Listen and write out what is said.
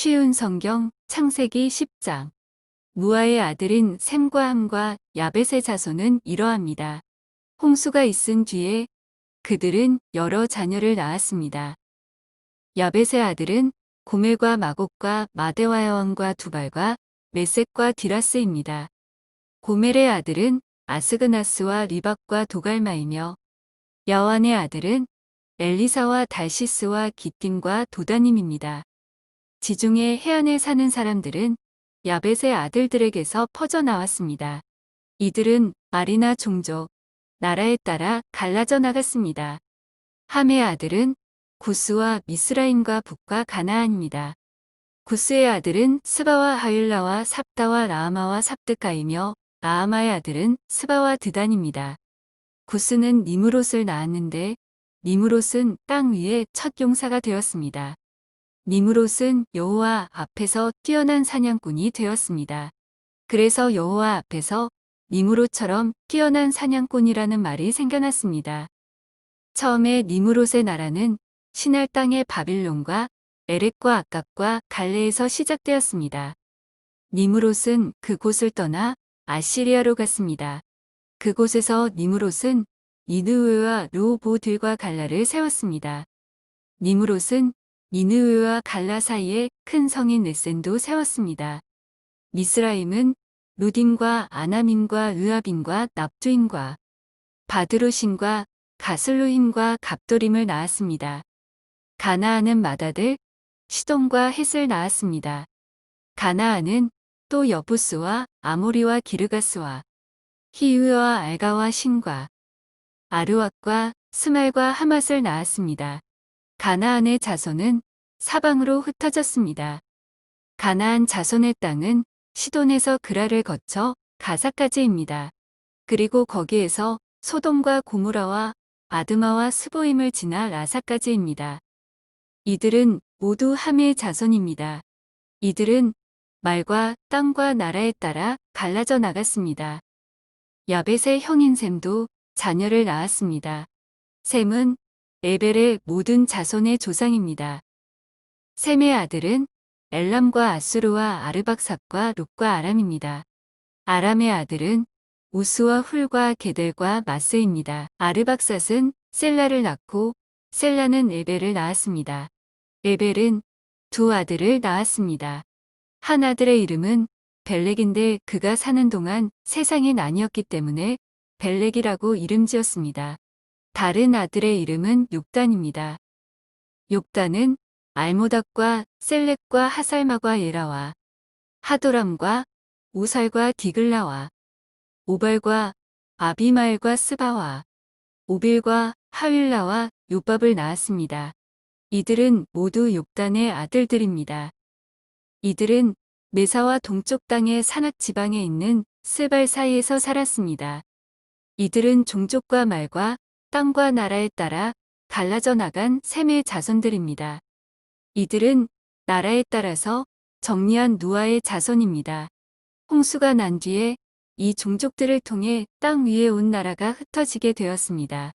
쉬운 성경 창세기 10장 무아의 아들인 셈과 함과 야벳의 자손은 이러합니다. 홍수가 있은 뒤에 그들은 여러 자녀를 낳았습니다. 야벳의 아들은 고멜과 마곡과 마데와 여왕과 두발과 메섹과 디라스입니다. 고멜의 아들은 아스그나스와 리박과 도갈마이며 야완의 아들은 엘리사와 달시스와 기팀과 도다님입니다. 지중해 해안에 사는 사람들은 야벳의 아들들에게서 퍼져나왔습니다. 이들은 말이나 종족, 나라에 따라 갈라져 나갔습니다. 함의 아들은 구스와 미스라임과 북과 가나안입니다. 구스의 아들은 스바와 하율라와 삽다와 라아마와 삽드가이며 라아마의 아들은 스바와 드단입니다. 구스는 니무롯을 낳았는데 니무롯은 땅 위에 첫 용사가 되었습니다. 니무롯은 여호와 앞에서 뛰어난 사냥꾼이 되었습니다. 그래서 여호와 앞에서 니무롯처럼 뛰어난 사냥꾼이라는 말이 생겨났습니다. 처음에 니무롯의 나라는 신할 땅의 바빌론과 에렉과 아깝과 갈레에서 시작되었습니다. 니무롯은 그곳을 떠나 아시리아로 갔습니다. 그곳에서 니무롯은 니느웨와 르호보들과 갈라를 세웠습니다. 니무롯은 니느웨와 갈라 사이에 큰 성인 레센도 세웠습니다. 미스라임은 루딘과 아나민과 으아빈과 납두임과 바드로신과 가슬루임과 갑도림을 낳았습니다. 가나안은 마다들, 시돈과 헷을 낳았습니다. 가나안은 또 여부스와 아모리와 기르가스와 히우와 알가와 신과 아르왓과 스말과 하맛을 낳았습니다. 가나안의 자손은 사방으로 흩어졌습니다. 가나안 자손의 땅은 시돈에서 그라를 거쳐 가사까지입니다. 그리고 거기에서 소돔과 고무라와 아드마와 스보임을 지나 라사까지입니다. 이들은 모두 함의 자손입니다. 이들은 말과 땅과 나라에 따라 갈라져 나갔습니다. 야벳의 형인 셈도 자녀를 낳았습니다. 셈은 에벨의 모든 자손의 조상입니다. 셈의 아들은 엘람과 아수르와 아르박삽과 룩과 아람입니다. 아람의 아들은 우스와 훌과 게델과 마스입니다. 아르박삿은 셀라를 낳고 셀라는 에벨을 낳았습니다. 에벨은 두 아들을 낳았습니다. 한 아들의 이름은 벨렉인데 그가 사는 동안 세상이 나뉘었기 때문에 벨렉이라고 이름 지었습니다. 다른 아들의 이름은 욕단입니다. 욕단은 알모닥과 셀렉과 하살마과 예라와 하도람과 우살과 디글라와 오발과 아비마엘과 스바와 오빌과 하윌라와 요밥을 낳았습니다. 이들은 모두 욕단의 아들들입니다. 이들은 메사와 동쪽 땅의 산악 지방에 있는 스발 사이에서 살았습니다. 이들은 종족과 말과 땅과 나라에 따라 갈라져 나간 셈의 자손들입니다. 이들은 나라에 따라서 정리한 누아의 자손입니다. 홍수가 난 뒤에 이 종족들을 통해 땅 위에 온 나라가 흩어지게 되었습니다.